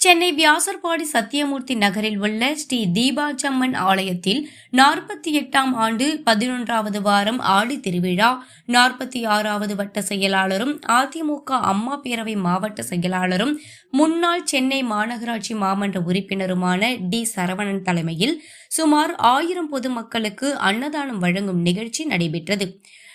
சென்னை வியாசர்பாடி சத்தியமூர்த்தி நகரில் உள்ள ஸ்ரீ தீபாச்சம்மன் ஆலயத்தில் நாற்பத்தி எட்டாம் ஆண்டு பதினொன்றாவது வாரம் ஆடி திருவிழா நாற்பத்தி ஆறாவது வட்ட செயலாளரும் அதிமுக அம்மா பேரவை மாவட்ட செயலாளரும் முன்னாள் சென்னை மாநகராட்சி மாமன்ற உறுப்பினருமான டி சரவணன் தலைமையில் சுமார் ஆயிரம் பொதுமக்களுக்கு அன்னதானம் வழங்கும் நிகழ்ச்சி நடைபெற்றது.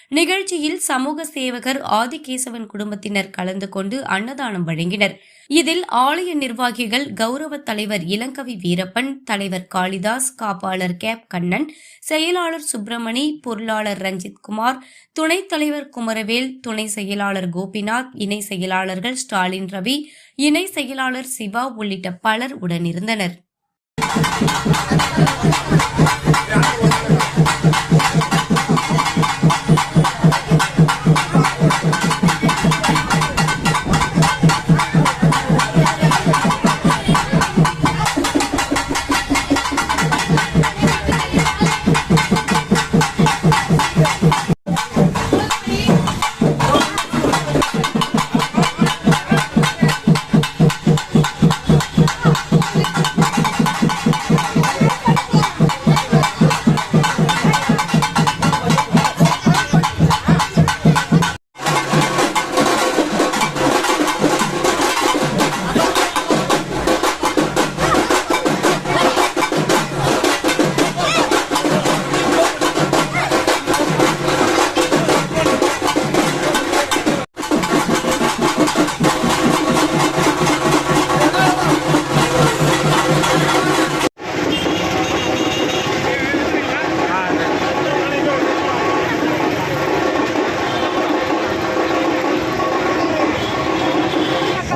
நிகழ்ச்சியில் சமூக சேவகர் ஆதிகேசவன் குடும்பத்தினர் கலந்து கொண்டு அன்னதானம் வழங்கினர். இதில் ஆலய நிர்வாகிகள் கௌரவ தலைவர் இளங்கவி வீரப்பன் தலைவர் காளிதாஸ் காப்பாளர் கேப் கண்ணன் செயலாளர் சுப்பிரமணி பொருளாளர் ரஞ்சித் குமார் துணைத் தலைவர் குமரவேல் துணை செயலாளர் கோபிநாத் இணை செயலாளர்கள் ஸ்டாலின் ரவி இணை செயலாளர் சிவா உள்ளிட்ட பலர் உடனிருந்தனர்.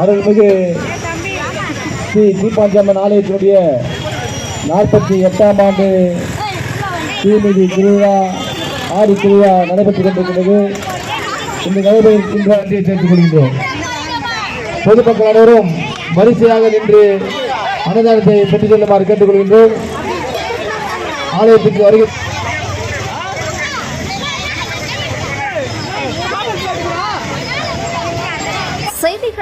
அருள்மிகு ஸ்ரீ தீபாஞ்சம்மன் ஆலயத்தினுடைய நாற்பத்தி எட்டாம் ஆண்டு தீமிதி திருவிழா ஆறு திருவிழா நடைபெற்றுக் கொண்டிருக்கிறது. இந்த நடைபெறுகின்ற அன்றையை சேர்த்துக் கொள்கின்றோம். பொதுமக்கள் அனைவரும் வரிசையாக நின்று அன்னதானத்தை பெற்றுச் செல்லுமாறு கேட்டுக்கொள்கின்றோம் ஆலயத்துக்கு வருகை